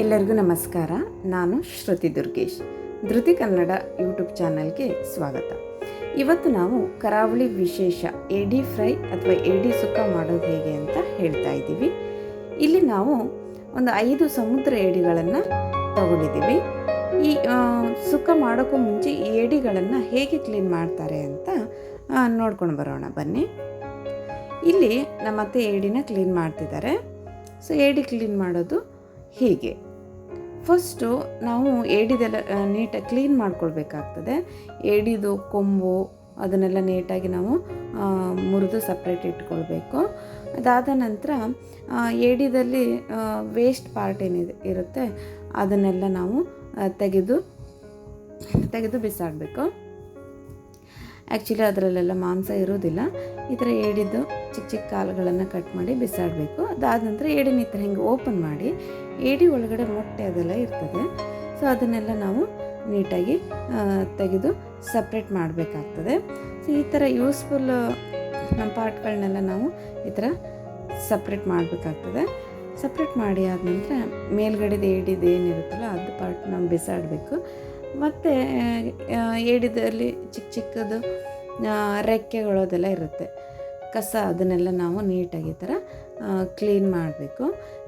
ಎಲ್ಲರಿಗೂ ನಮಸ್ಕಾರ. ನಾನು ಶ್ರುತಿ ದುರ್ಗೇಶ್. ಧೃತಿ ಕನ್ನಡ ಯೂಟ್ಯೂಬ್ ಚಾನಲ್ಗೆ ಸ್ವಾಗತ. ಇವತ್ತು ನಾವು ಕರಾವಳಿ ವಿಶೇಷ ಏಡಿ ಫ್ರೈ ಅಥವಾ ಏಡಿ ಸುಕ್ಕ ಮಾಡೋದು ಹೇಗೆ ಅಂತ ಹೇಳ್ತಾ ಇದ್ದೀವಿ. ಇಲ್ಲಿ ನಾವು ಒಂದು ಐದು ಸಮುದ್ರ ಏಡಿಗಳನ್ನು ತಗೊಂಡಿದ್ದೀವಿ. ಈ ಸುಕ್ಕ ಮಾಡೋಕ್ಕೂ ಮುಂಚೆ ಈ ಏಡಿಗಳನ್ನು ಹೇಗೆ ಕ್ಲೀನ್ ಮಾಡ್ತಾರೆ ಅಂತ ನೋಡ್ಕೊಂಡು ಬರೋಣ ಬನ್ನಿ. ಇಲ್ಲಿ ನಮ್ಮ ಅತ್ತೆ ಏಡಿನ ಕ್ಲೀನ್ ಮಾಡ್ತಿದ್ದಾರೆ. ಸೊ ಏಡಿ ಕ್ಲೀನ್ ಮಾಡೋದು ಹೀಗೆ? ಫಸ್ಟು ನಾವು ಏಡಿದೆಲ್ಲ ನೀಟಾಗಿ ಕ್ಲೀನ್ ಮಾಡ್ಕೊಳ್ಬೇಕಾಗ್ತದೆ ಏಡಿದು ಕೊಂಬು, ಅದನ್ನೆಲ್ಲ ನೀಟಾಗಿ ನಾವು ಮುರಿದು ಸಪ್ರೇಟ್ ಇಟ್ಕೊಳ್ಬೇಕು. ಅದಾದ ನಂತರ ಏಡಿದಲ್ಲಿ ವೇಸ್ಟ್ ಪಾರ್ಟ್ ಏನಿದೆ, ಇರುತ್ತೆ, ಅದನ್ನೆಲ್ಲ ನಾವು ತೆಗೆದು ತೆಗೆದು ಬಿಸಾಡಬೇಕು. ಆ್ಯಕ್ಚುಲಿ ಅದರಲ್ಲೆಲ್ಲ ಮಾಂಸ ಇರೋದಿಲ್ಲ ಈ ಥರ ಏಡಿದ್ದು ಚಿಕ್ಕ ಚಿಕ್ಕ ಕಾಲುಗಳನ್ನು ಕಟ್ ಮಾಡಿ ಬಿಸಾಡಬೇಕು. ಅದಾದ ನಂತರ ಏಡಿನ ಈ ಥರ ಹಿಂಗೆ ಓಪನ್ ಮಾಡಿ ಏಡಿ ಒಳಗಡೆ ಮೊಟ್ಟೆ ಅದೆಲ್ಲ ಇರ್ತದೆ. ಸೊ, ಅದನ್ನೆಲ್ಲ ನಾವು ನೀಟಾಗಿ ತೆಗೆದು ಸಪ್ರೇಟ್ ಮಾಡಬೇಕಾಗ್ತದೆ. ಸೊ, ಈ ಥರ ಯೂಸ್ಫುಲ್ ಪಾರ್ಟ್ಗಳನ್ನೆಲ್ಲ ನಾವು ಈ ಥರ ಸಪ್ರೇಟ್ ಮಾಡಬೇಕಾಗ್ತದೆ. ಸಪ್ರೇಟ್ ಮಾಡಿ ಆದ ನಂತರ ಮೇಲ್ಗಡೆದು ಏಡಿದು ಏನಿರುತ್ತಲ್ಲ ಅದು ಪಾರ್ಟ್ ನಾವು ಬಿಸಾಡಬೇಕು. ಮತ್ತು ಏಡಿದಲ್ಲಿ ಚಿಕ್ಕ ಚಿಕ್ಕದು ರೆಕ್ಕೆಗಳು ಅದೆಲ್ಲ ಇರುತ್ತೆ. ಕಸ ಅದನ್ನೆಲ್ಲ ನಾವು ನೀಟಾಗಿ ಥರ ಕ್ಲೀನ್ ಮಾಡಬೇಕು.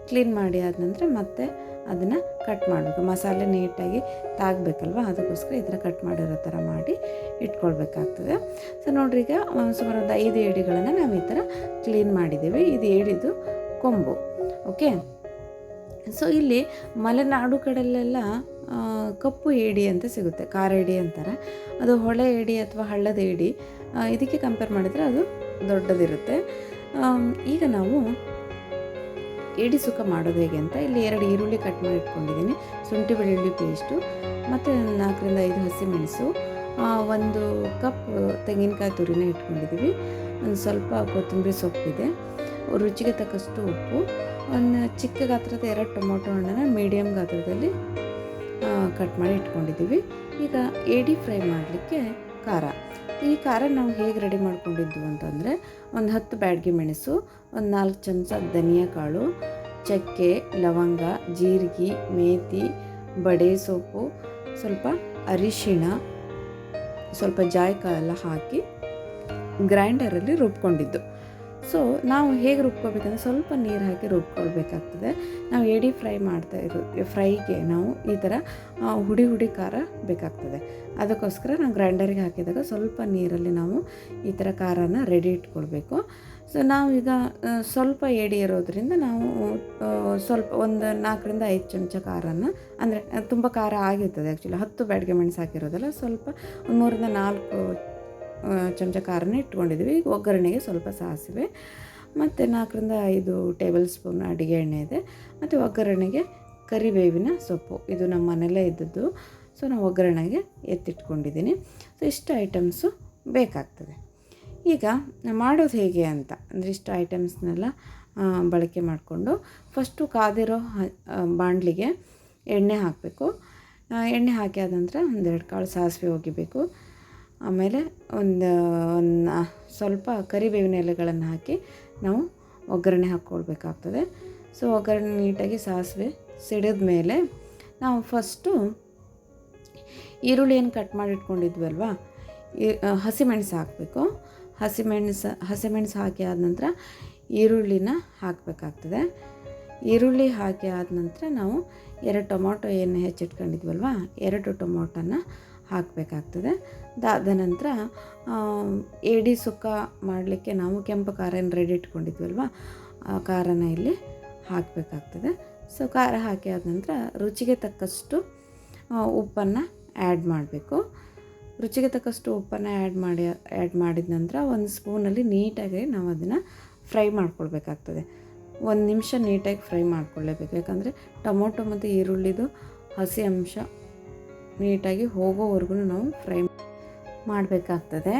ಕ್ಲೀನ್ ಮಾಡಿ ಆದ ನಂತರ ಮತ್ತೆ ಅದನ್ನು ಕಟ್ ಮಾಡಬೇಕು. ಮಸಾಲೆ ನೀಟಾಗಿ ತಾಗಬೇಕಲ್ವ? ಅದಕ್ಕೋಸ್ಕರ ಈ ಥರ ಕಟ್ ಮಾಡಿರೋ ಥರ ಮಾಡಿ ಇಟ್ಕೊಳ್ಬೇಕಾಗ್ತದೆ. ಸೊ ನೋಡ್ರಿ ಈಗ ಸುಮಾರು ಒಂದು ಐದು ಏಡಿಗಳನ್ನು ನಾವು ಈ ಥರ ಕ್ಲೀನ್ ಮಾಡಿದ್ದೀವಿ. ಇದು ಏಡಿದು ಕೊಂಬು. ಓಕೆ ಸೊ ಇಲ್ಲಿ ಮಲೆನಾಡು ಕಡೆಯಲ್ಲೆಲ್ಲ ಆ, ಕಪ್ಪು ಏಡಿ ಅಂತ ಸಿಗುತ್ತೆ, ಖಾರ ಏಡಿ ಅಂತಾರೆ. ಅದು ಹೊಳೆ ಏಡಿ ಅಥವಾ ಹಳ್ಳದ ಏಡಿ ಇದಕ್ಕೆ ಕಂಪೇರ್ ಮಾಡಿದರೆ ಅದು ದೊಡ್ಡದಿರುತ್ತೆ. ಈಗ ನಾವು ಏಡಿ ಸುಕ್ಕ ಮಾಡೋದು ಹೇಗೆ ಅಂತ ಇಲ್ಲಿ ಎರಡು ಈರುಳ್ಳಿ ಕಟ್ ಮಾಡಿ ಇಟ್ಕೊಂಡಿದ್ದೀನಿ. ಶುಂಠಿ, ಬೆಳ್ಳುಳ್ಳಿ ಪೇಸ್ಟು ಮತ್ತು ನಾಲ್ಕರಿಂದ ಐದು ಹಸಿಮೆಣಸು ಒಂದು ಕಪ್ ತೆಂಗಿನಕಾಯಿ ತುರಿನ ಇಟ್ಕೊಂಡಿದ್ದೀವಿ. ಒಂದು ಸ್ವಲ್ಪ ಕೊತ್ತಂಬರಿ ಸೊಪ್ಪಿದೆ ರುಚಿಗೆ ತಕ್ಕಷ್ಟು ಉಪ್ಪು, ಒಂದು ಚಿಕ್ಕ ಗಾತ್ರದ ಎರಡು ಟೊಮೊಟೊ ಹಣ್ಣನ್ನು ಮೀಡಿಯಮ್ ಗಾತ್ರದಲ್ಲಿ ಕಟ್ ಮಾಡಿ ಇಟ್ಕೊಂಡಿದ್ದೀವಿ. ಈಗ ಏಡಿ ಫ್ರೈ ಮಾಡಲಿಕ್ಕೆ ಖಾರ. ಈ ಖಾರ ನಾವು ಹೇಗೆ ರೆಡಿ ಮಾಡ್ಕೊಂಡಿದ್ದು ಅಂತಂದರೆ, ಒಂದು ಹತ್ತು ಬ್ಯಾಡ್ಗೆ ಮೆಣಸು, ಒಂದು ನಾಲ್ಕು ಚಮಚ ಧನಿಯಾ ಕಾಳು, ಚಕ್ಕೆ, ಲವಂಗ, ಜೀರಿಗೆ, ಮೇತಿ, ಬಡೆ ಸೊಪ್ಪು ಸ್ವಲ್ಪ ಅರಿಶಿಣ, ಸ್ವಲ್ಪ ಜಾಯಕ ಎಲ್ಲ ಹಾಕಿ ಗ್ರೈಂಡರಲ್ಲಿ ರುಬ್ಕೊಂಡಿದ್ದು. ಸೊ ನಾವು ಹೇಗೆ ರುಬ್ಕೊಬೇಕಂದ್ರೆ ಸ್ವಲ್ಪ ನೀರು ಹಾಕಿ ರುಬ್ಕೊಳ್ಬೇಕಾಗ್ತದೆ. ನಾವು ಎಡಿ ಫ್ರೈ ಮಾಡ್ತಾ ಇರೋ, ಫ್ರೈಗೆ ನಾವು ಈ ಥರ ಹುಡಿ ಹುಡಿ ಖಾರ ಬೇಕಾಗ್ತದೆ. ಅದಕ್ಕೋಸ್ಕರ ನಾವು ಗ್ರೈಂಡರಿಗೆ ಹಾಕಿದಾಗ ಸ್ವಲ್ಪ ನೀರಲ್ಲಿ ನಾವು ಈ ಥರ ಖಾರನ ರೆಡಿ ಇಟ್ಕೊಳ್ಬೇಕು. ಸೊ ನಾವು ಈಗ ಸ್ವಲ್ಪ ಎಡಿ ಇರೋದ್ರಿಂದ ನಾವು ಸ್ವಲ್ಪ ಒಂದು ನಾಲ್ಕರಿಂದ ಐದು ಚಮಚ ಖಾರನ, ಅಂದರೆ, ತುಂಬ ಖಾರ ಆಗಿರ್ತದೆ ಆ್ಯಕ್ಚುಲಿ ಹತ್ತು ಬ್ಯಾಡ್ಗೆ ಮೆಣಸು ಹಾಕಿರೋದಲ್ಲ, ಸ್ವಲ್ಪ ಒಂದು ಮೂರಿಂದ ನಾಲ್ಕು ಚಮಚ ಖಾರನ ಇಟ್ಕೊಂಡಿದ್ದೀವಿ. ಈಗ ಒಗ್ಗರಣೆಗೆ ಸ್ವಲ್ಪ ಸಾಸಿವೆ, ಮತ್ತು ನಾಲ್ಕರಿಂದ ಐದು ಟೇಬಲ್ ಸ್ಪೂನ್ ಅಡುಗೆ ಎಣ್ಣೆ ಇದೆ, ಮತ್ತು ಒಗ್ಗರಣೆಗೆ ಕರಿಬೇವಿನ ಸೊಪ್ಪು. ಇದು ನಮ್ಮ ಮನೆಯಲ್ಲೇ ಇದ್ದದ್ದು. ಸೊ ನಾವು ಒಗ್ಗರಣೆಗೆ ಎತ್ತಿಟ್ಕೊಂಡಿದ್ದೀನಿ. ಸೊ ಇಷ್ಟು ಐಟಮ್ಸು ಬೇಕಾಗ್ತದೆ. ಈಗ ಮಾಡೋದು ಹೇಗೆ ಅಂತ. ಅಂದರೆ ಇಷ್ಟು ಐಟಮ್ಸ್ನೆಲ್ಲ ಬಳಕೆ ಮಾಡಿಕೊಂಡು ಫಸ್ಟು ಕಾದಿರೋ ಬಾಣಲಿಗೆ ಎಣ್ಣೆ ಹಾಕಬೇಕು. ಎಣ್ಣೆ ಹಾಕಿ ಆದ ನಂತರ ಒಂದೆರಡು ಕಾಳು ಸಾಸಿವೆ ಒಗಿಬೇಕು ಆಮೇಲೆ ಒಂದು ಒಂದು ಸ್ವಲ್ಪ ಕರಿಬೇವಿನ ಎಲೆಗಳನ್ನು ಹಾಕಿ ನಾವು ಒಗ್ಗರಣೆ ಹಾಕ್ಕೊಳ್ಬೇಕಾಗ್ತದೆ. ಸೊ, ಒಗ್ಗರಣೆ ನೀಟಾಗಿ ಸಾಸಿವೆ ಸಿಡಿದ ಮೇಲೆ ನಾವು ಫಸ್ಟು ಈರುಳ್ಳಿಯನ್ನು ಕಟ್ ಮಾಡಿ ಇಟ್ಕೊಂಡಿದ್ವಲ್ವಾ ಈ ಹಸಿಮೆಣಸು ಹಾಕಬೇಕು. ಹಸಿಮೆಣಸು ಹಸಿಮೆಣಸು ಹಾಕಿ ಆದ ನಂತರ ಈರುಳ್ಳಿನ ಹಾಕಬೇಕಾಗ್ತದೆ. ಈರುಳ್ಳಿ ಹಾಕಿ ಆದ ನಂತರ ನಾವು ಎರಡು ಟೊಮೊಟೊ ಏನು ಹೆಚ್ಚಿಟ್ಕೊಂಡಿದ್ವಲ್ವ? ಎರಡು ಟೊಮೊಟೊನ ಹಾಕಬೇಕಾಗ್ತದೆ. ಅದಾದ ನಂತರ ಏಡಿ ಸುಕ್ಕ ಮಾಡಲಿಕ್ಕೆ ನಾವು ಕೆಂಪು ಖಾರನ ರೆಡಿ ಇಟ್ಕೊಂಡಿದ್ವಲ್ವ, ಆ ಖಾರನ ಇಲ್ಲಿ ಹಾಕಬೇಕಾಗ್ತದೆ. ಸೊ ಖಾರ ಹಾಕಿ ಆದ ನಂತರ ರುಚಿಗೆ ತಕ್ಕಷ್ಟು ಉಪ್ಪನ್ನು ಆ್ಯಡ್ ಮಾಡಬೇಕು. ರುಚಿಗೆ ತಕ್ಕಷ್ಟು ಉಪ್ಪನ್ನು ಆ್ಯಡ್ ಮಾಡಿ ಆ್ಯಡ್ ಮಾಡಿದ ನಂತರ ಒಂದು ಸ್ಪೂನಲ್ಲಿ ನೀಟಾಗಿ ನಾವು ಅದನ್ನು ಫ್ರೈ ಮಾಡ್ಕೊಳ್ಬೇಕಾಗ್ತದೆ. ಒಂದು ನಿಮಿಷ ನೀಟಾಗಿ ಫ್ರೈ ಮಾಡ್ಕೊಳ್ಳೇಬೇಕು ಯಾಕಂದರೆ ಟೊಮೊಟೊ ಮತ್ತು ಈರುಳ್ಳಿದು ಹಸಿ ಅಂಶ ನೀಟಾಗಿ ಹೋಗೋವರೆಗೂ ನಾವು ಫ್ರೈ ಮಾಡಬೇಕಾಗ್ತದೆ.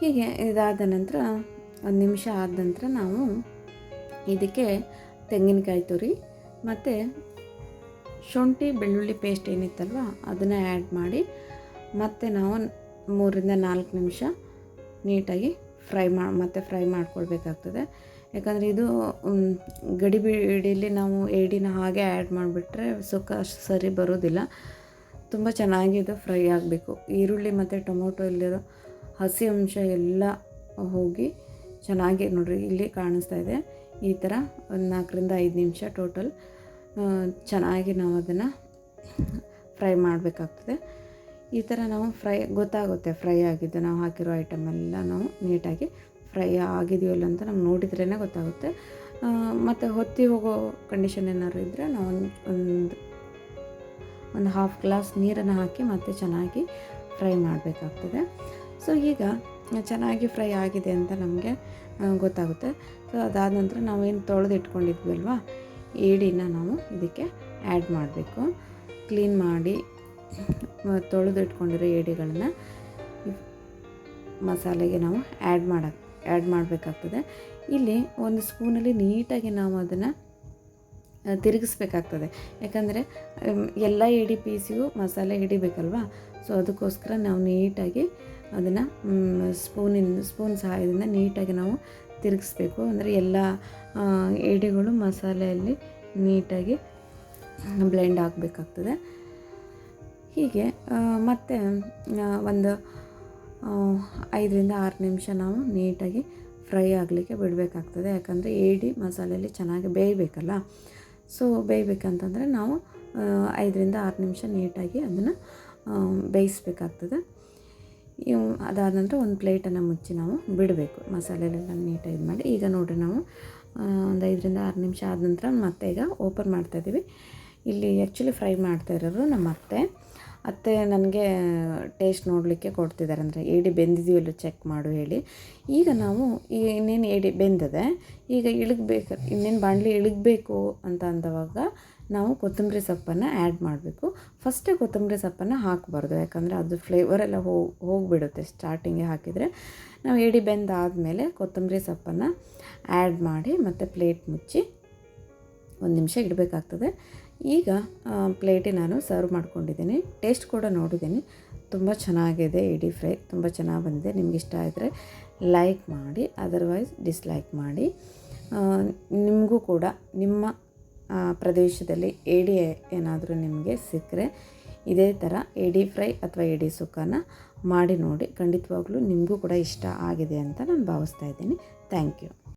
ಹೀಗೆ ಇದಾದ ನಂತರ ಒಂದು ನಿಮಿಷ ಆದ ನಂತರ ನಾವು ಇದಕ್ಕೆ ತೆಂಗಿನಕಾಯಿ ತುರಿ ಮತ್ತು ಶುಂಠಿ ಬೆಳ್ಳುಳ್ಳಿ ಪೇಸ್ಟ್ ಏನಿತ್ತಲ್ವ ಅದನ್ನು ಆ್ಯಡ್ ಮಾಡಿ ಮತ್ತು ನಾವು ಮೂರಿಂದ ನಾಲ್ಕು ನಿಮಿಷ ನೀಟಾಗಿ ಫ್ರೈ ಮಾ, ಮತ್ತೆ ಫ್ರೈ ಮಾಡ್ಕೊಳ್ಬೇಕಾಗ್ತದೆ. ಯಾಕಂದರೆ ಇದು ಗಡಿಬಿಡಿಯಲ್ಲಿ ನಾವು ಏಡಿನ ಹಾಗೆ ಆ್ಯಡ್ ಮಾಡಿಬಿಟ್ರೆ ಸುಕ್ಕ ಸರಿ ಬರೋದಿಲ್ಲ. ತುಂಬ ಚೆನ್ನಾಗಿ ಇದು ಫ್ರೈ ಆಗಬೇಕು. ಈರುಳ್ಳಿ ಮತ್ತು ಟೊಮೊಟೊ ಇಲ್ಲಿರೋ ಹಸಿ ಅಂಶ ಎಲ್ಲ ಹೋಗಿ ಚೆನ್ನಾಗಿ ನೋಡಿರಿ, ಇಲ್ಲಿ ಕಾಣಿಸ್ತಾ ಇದೆ. ಈ ಥರ ಒಂದು ನಾಲ್ಕರಿಂದ ಐದು ನಿಮಿಷ ಟೋಟಲ್ ಚೆನ್ನಾಗಿ ನಾವು ಅದನ್ನು ಫ್ರೈ ಮಾಡಬೇಕಾಗ್ತದೆ. ಈ ಥರ ನಾವು ಫ್ರೈ, ಗೊತ್ತಾಗುತ್ತೆ ಫ್ರೈ ಆಗಿದ್ದು, ನಾವು ಹಾಕಿರೋ ಐಟಮ್ ಎಲ್ಲ ನಾವು ನೀಟಾಗಿ ಫ್ರೈ ಆಗಿದೆಯಲ್ಲ ಅಂತ ನಮ್ಗೆ ನೋಡಿದ್ರೇ ಗೊತ್ತಾಗುತ್ತೆ. ಮತ್ತು ಹೊತ್ತಿ ಹೋಗೋ ಕಂಡೀಷನ್ ಏನಾದ್ರು ಇದ್ದರೆ ನಾವು ಒಂದು ಒಂದು ಹಾಫ್ ಗ್ಲಾಸ್ ನೀರನ್ನು ಹಾಕಿ ಮತ್ತೆ ಚೆನ್ನಾಗಿ ಫ್ರೈ ಮಾಡಬೇಕಾಗ್ತದೆ. ಸೊ ಈಗ ಚೆನ್ನಾಗಿ ಫ್ರೈ ಆಗಿದೆ ಅಂತ ನಮಗೆ ಗೊತ್ತಾಗುತ್ತೆ. ಸೊ ಅದಾದ ನಂತರ ನಾವೇನು ತೊಳೆದು ಇಟ್ಕೊಂಡಿದ್ವಿ ಅಲ್ವಾ ಏಡಿನ ನಾವು ಇದಕ್ಕೆ ಆ್ಯಡ್ ಮಾಡಬೇಕು. ಕ್ಲೀನ್ ಮಾಡಿ ತೊಳೆದು ಇಟ್ಕೊಂಡಿರೋ ಏಡಿಗಳನ್ನ ಮಸಾಲೆಗೆ ನಾವು ಆ್ಯಡ್ ಮಾಡಕ್ಕೆ ಆ್ಯಡ್ ಮಾಡಬೇಕಾಗ್ತದೆ. ಇಲ್ಲಿ ಒಂದು ಸ್ಪೂನಲ್ಲಿ ನೀಟಾಗಿ ನಾವು ಅದನ್ನು ತಿರುಗಿಸ್ಬೇಕಾಗ್ತದೆ. ಯಾಕಂದರೆ ಎಲ್ಲ ಎಡಿ ಪೀಸಿಗೂ ಮಸಾಲೆ ಹಿಡಿಬೇಕಲ್ವಾ? ಸೊ ಅದಕ್ಕೋಸ್ಕರ ನಾವು ನೀಟಾಗಿ ಅದನ್ನು ಸ್ಪೂನಿಂದ, ಸ್ಪೂನ್ ಸಹಾಯದಿಂದ ನೀಟಾಗಿ ನಾವು ತಿರುಗಿಸ್ಬೇಕು. ಅಂದರೆ ಎಲ್ಲ ಏಡಿಗಳು ಎಡಿಗಳು ಮಸಾಲೆಯಲ್ಲಿ ನೀಟಾಗಿ ಬ್ಲೆಂಡ್ ಆಗಬೇಕಾಗ್ತದೆ. ಹೀಗೆ ಮತ್ತು ಒಂದು ಐದರಿಂದ ಆರು ನಿಮಿಷ ನಾವು ನೀಟಾಗಿ ಫ್ರೈ ಆಗಲಿಕ್ಕೆ ಬಿಡಬೇಕಾಗ್ತದೆ. ಯಾಕಂದರೆ ಏಡಿ ಮಸಾಲೆಯಲ್ಲಿ ಚೆನ್ನಾಗಿ ಬೇಯಬೇಕಲ್ಲ? ಸೊ ಬೇಯಬೇಕಂತಂದರೆ ನಾವು ಐದರಿಂದ ಆರು ನಿಮಿಷ ನೀಟಾಗಿ ಅದನ್ನು ಬೇಯಿಸ್ಬೇಕಾಗ್ತದೆ. ಅದಾದ ನಂತರ ಒಂದು ಪ್ಲೇಟನ್ನು ಮುಚ್ಚಿ ನಾವು ಬಿಡಬೇಕು. ಮಸಾಲೆಲೆಲ್ಲ ನೀಟಾಗಿ ಇದು ಮಾಡಿ ಈಗ ನೋಡಿರಿ ನಾವು ಒಂದು ಐದರಿಂದ ಆರು ನಿಮಿಷ ಆದ ನಂತರ ಮತ್ತೆ ಈಗ ಓಪನ್ ಮಾಡ್ತಾಯಿದ್ದೀವಿ ಇಲ್ಲಿ ಆ್ಯಕ್ಚುಲಿ ಫ್ರೈ ಮಾಡ್ತಾ ಇರೋರು ನಮ್ಮ ಅತ್ತೆ. ಅತ್ತೆ ನನಗೆ ಟೇಸ್ಟ್ ನೋಡಲಿಕ್ಕೆ ಕೊಡ್ತಿದ್ದಾರೆ. ಅಂದರೆ ಏಡಿ ಬೆಂದಿದೆಯಲ್ಲ ಚೆಕ್ ಮಾಡು ಹೇಳಿ. ಈಗ ನಾವು ಈ ಇನ್ನೇನು ಏಡಿ ಬೆಂದಿದೆ, ಈಗ ಇಳಗ್ಬೇಕು, ಇನ್ನೇನು ಬಾಣಲಿ ಇಳಗಬೇಕು ಅಂತ ಅಂದವಾಗ ನಾವು ಕೊತ್ತಂಬರಿ ಸೊಪ್ಪನ್ನು ಆ್ಯಡ್ ಮಾಡಬೇಕು. ಫಸ್ಟೇ ಕೊತ್ತಂಬರಿ ಸೊಪ್ಪನ್ನು ಹಾಕಬಾರ್ದು, ಯಾಕಂದರೆ ಅದು ಫ್ಲೇವರ್ ಎಲ್ಲ ಹೋಗಿ ಹೋಗಿಬಿಡುತ್ತೆ ಸ್ಟಾರ್ಟಿಂಗೆ ಹಾಕಿದರೆ. ನಾವು ಏಡಿ ಬೆಂದಾದಮೇಲೆ ಕೊತ್ತಂಬರಿ ಸೊಪ್ಪನ್ನು ಆ್ಯಡ್ ಮಾಡಿ ಮತ್ತು ಪ್ಲೇಟ್ ಮುಚ್ಚಿ ಒಂದು ನಿಮಿಷ ಇಡಬೇಕಾಗ್ತದೆ. ಈಗ ಪ್ಲೇಟಿಗೆ ನಾನು ಸರ್ವ್ ಮಾಡ್ಕೊಂಡಿದ್ದೀನಿ. ಟೇಸ್ಟ್ ಕೂಡ ನೋಡಿದ್ದೀನಿ. ತುಂಬ ಚೆನ್ನಾಗಿದೆ ಇಡಿ ಫ್ರೈ. ತುಂಬ ಚೆನ್ನಾಗಿ ಬಂದಿದೆ. ನಿಮ್ಗೆ ಇಷ್ಟ ಆದರೆ ಲೈಕ್ ಮಾಡಿ, ಅದರ್ವೈಸ್ ಡಿಸ್ಲೈಕ್ ಮಾಡಿ. ನಿಮಗೂ ಕೂಡ ನಿಮ್ಮ ಪ್ರದೇಶದಲ್ಲಿ ಏಡಿ ಏನಾದರೂ ನಿಮಗೆ ಸಿಕ್ಕರೆ ಇದೇ ಥರ ಏಡಿ ಫ್ರೈ ಅಥವಾ ಏಡಿ ಸುಕ್ಕನ ಮಾಡಿ ನೋಡಿ. ಖಂಡಿತವಾಗ್ಲೂ ನಿಮಗೂ ಕೂಡ ಇಷ್ಟ ಆಗಿದೆ ಅಂತ ನಾನು ಭಾವಿಸ್ತಾ ಇದ್ದೀನಿ. Thank you.